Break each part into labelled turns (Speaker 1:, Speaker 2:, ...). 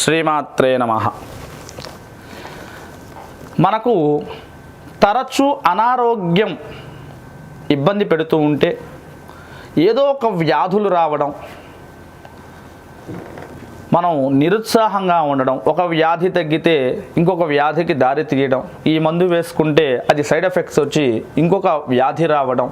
Speaker 1: శ్రీమాత్రే నమ. మనకు తరచూ అనారోగ్యం ఇబ్బంది పెడుతూ ఉంటే ఏదో ఒక వ్యాధులు రావడం మనం నిరుత్సాహంగా ఉండడం ఒక వ్యాధి తగ్గితే ఇంకొక వ్యాధికి దారి తీయడం ఈ మందు వేసుకుంటే అది సైడ్ ఎఫెక్ట్స్ వచ్చి ఇంకొక వ్యాధి రావడం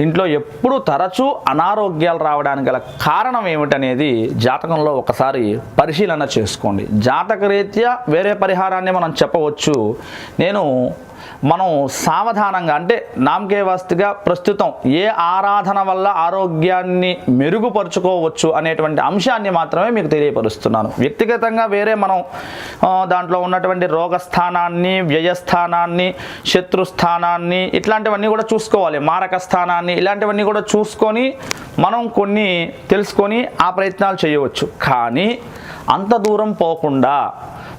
Speaker 1: ఇంట్లో ఎప్పుడు తరచూ అనారోగ్యాలు రావడానికి గల కారణం ఏమిటనేది జాతకంలో ఒకసారి పరిశీలన చేసుకోండి. జాతకరీత్యా వేరే పరిహారాన్ని మనం చెప్పవచ్చు. నేను మనం సావధానంగా అంటే నామకే వాస్తుగా ప్రస్తుతం ఏ ఆరాధన వల్ల ఆరోగ్యాన్ని మెరుగుపరుచుకోవచ్చు అనేటువంటి అంశాన్ని మాత్రమే మీకు తెలియపరుస్తున్నాను. వ్యక్తిగతంగా వేరే మనం దాంట్లో ఉన్నటువంటి రోగస్థానాన్ని వ్యయస్థానాన్ని శత్రుస్థానాన్ని ఇట్లాంటివన్నీ కూడా చూసుకోవాలి. మారక స్థానాన్ని ఇలాంటివన్నీ కూడా చూసుకొని మనం కొన్ని తెలుసుకొని ఆ ప్రయత్నాలు చేయవచ్చు. కానీ అంత దూరం పోకుండా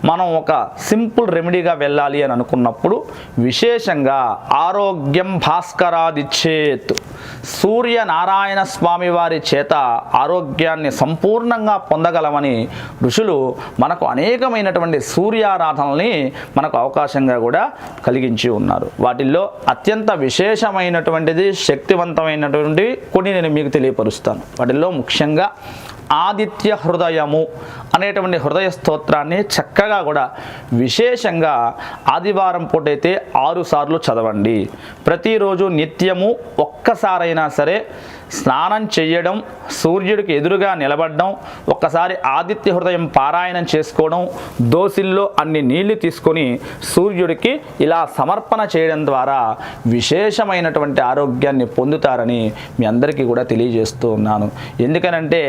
Speaker 1: మనం ఒక సింపుల్ రెమెడీగా వెళ్ళాలి అని అనుకున్నప్పుడు విశేషంగా ఆరోగ్యం భాస్కరాదిచ్చేత్ సూర్య నారాయణ స్వామి వారి చేత ఆరోగ్యాన్ని సంపూర్ణంగా పొందగలమని ఋషులు మనకు అనేకమైనటువంటి సూర్యారాధనల్ని మనకు అవకాశంగా కూడా కలిగించి ఉన్నారు. వాటిల్లో అత్యంత విశేషమైనటువంటిది శక్తివంతమైనటువంటి కొన్ని నేను మీకు తెలియపరుస్తాను. వాటిల్లో ముఖ్యంగా ఆదిత్య హృదయము అనేటువంటి హృదయ స్తోత్రాన్ని చక్కగా కూడా విశేషంగా ఆదివారం పూటైతే ఆరుసార్లు చదవండి. ప్రతిరోజు నిత్యము ఒక్కసారైనా సరే స్నానం చేయడం సూర్యుడికి ఎదురుగా నిలబడడం ఒక్కసారి ఆదిత్య హృదయం పారాయణం చేసుకోవడం దోసిల్లో అన్ని నీళ్ళు తీసుకొని సూర్యుడికి ఇలా సమర్పణ చేయడం ద్వారా విశేషమైనటువంటి ఆరోగ్యాన్ని పొందుతారని మీ అందరికీ కూడా తెలియజేస్తూ ఉన్నాను. ఎందుకనంటే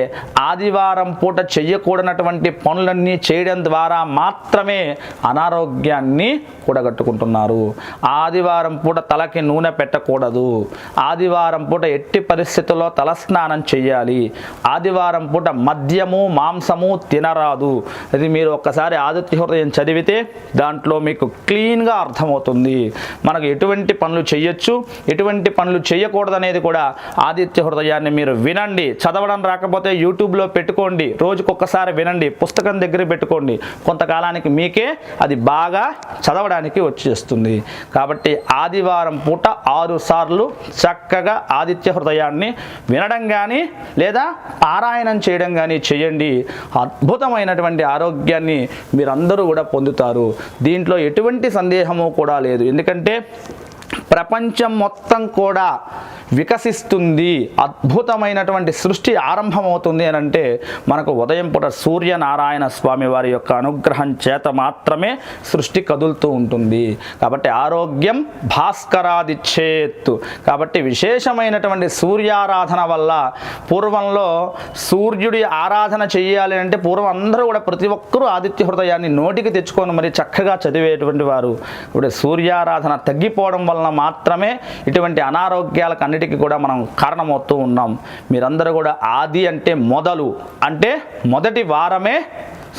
Speaker 1: ఆదివారం పూట చెయ్యకూడనటువంటి పనులన్నీ చేయడం ద్వారా మాత్రమే అనారోగ్యాన్ని కూడగట్టుకుంటున్నారు. ఆదివారం పూట తలకి నూనె పెట్టకూడదు. ఆదివారం పూట ఎట్టి పరిస్థితుల్లో తలస్నానం చేయాలి. ఆదివారం పూట మద్యము మాంసము తినరాదు. అది మీరు ఒక్కసారి ఆదిత్య హృదయం చదివితే దాంట్లో మీకు క్లీన్గా అర్థమవుతుంది. మనకు ఎటువంటి పనులు చేయొచ్చు? ఎటువంటి పనులు చేయకూడదనేది కూడా ఆదిత్య హృదయాన్ని మీరు వినండి. చదవడం రాకపోతే యూట్యూబ్లో పెట్టుకోండి. రోజుకొకసారి వినండి. పుస్తకం దగ్గర పెట్టుకోండి. కొంతకాలానికి మీకే అది బాగా చదవడానికి వచ్చేస్తుంది. కాబట్టి ఆదివారం పూట ఆరు సార్లు చక్కగా ఆదిత్య హృదయాన్ని వినడం కానీ లేదా పారాయణం చేయడం కానీ చేయండి. అద్భుతమైనటువంటి ఆరోగ్యాన్ని మీరందరూ కూడా పొందుతారు. దీంట్లో ఎటువంటి సందేహము కూడా లేదు. ఎందుకంటే ప్రపంచం మొత్తం కూడా వికసిస్తుంది అద్భుతమైనటువంటి సృష్టి ఆరంభమవుతుంది అని అంటే మనకు ఉదయం పూట సూర్యనారాయణ స్వామి వారి యొక్క అనుగ్రహం చేత మాత్రమే సృష్టి కదులుతూ ఉంటుంది. కాబట్టి ఆరోగ్యం భాస్కరాదిచ్చేత్తు కాబట్టి విశేషమైనటువంటి సూర్యారాధన వల్ల పూర్వంలో సూర్యుడి ఆరాధన చేయాలి అంటే పూర్వం అందరూ కూడా ప్రతి ఒక్కరూ ఆదిత్య హృదయాన్ని నోటికి తెచ్చుకొని మరి చక్కగా చదివేటువంటి వారు. ఇప్పుడు సూర్యారాధన తగ్గిపోవడం వల్ల వలన మాత్రమే ఇటువంటి అనారోగ్యాలకు అన్నిటికీ కూడా మనం కారణమవుతూ ఉన్నాం. మీరందరూ కూడా ఆది అంటే మొదలు. అంటే మొదటి వారమే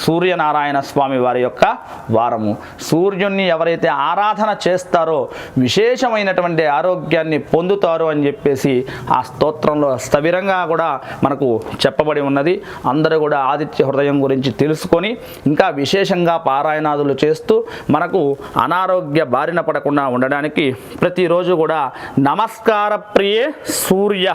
Speaker 1: సూర్యనారాయణ స్వామి వారి యొక్క వారము. సూర్యుణ్ణి ఎవరైతే ఆరాధన చేస్తారో విశేషమైనటువంటి ఆరోగ్యాన్ని పొందుతారో అని చెప్పేసి ఆ స్తోత్రంలో స్థవిరంగా కూడా మనకు చెప్పబడి ఉన్నది. అందరూ కూడా ఆదిత్య హృదయం గురించి తెలుసుకొని ఇంకా విశేషంగా పారాయణాదులు చేస్తూ మనకు అనారోగ్య బారిన పడకుండా ఉండడానికి ప్రతిరోజు కూడా నమస్కార ప్రియే సూర్య.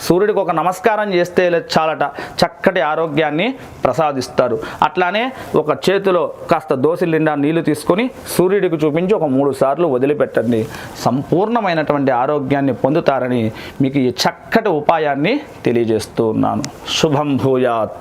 Speaker 1: సూర్యుడికి ఒక నమస్కారం చేస్తే చాలట చక్కటి ఆరోగ్యాన్ని ప్రసాదిస్తారు. అట్లా అట్లానే ఒక చేతిలో కాస్త దోశ నిండా నీళ్ళు తీసుకొని సూర్యుడికి చూపించి ఒక మూడు సార్లు వదిలిపెట్టండి. సంపూర్ణమైనటువంటి ఆరోగ్యాన్ని పొందుతారని మీకు ఈ చక్కటి ఉపాయాన్ని తెలియజేస్తూ ఉన్నాను. శుభం భూయాత్.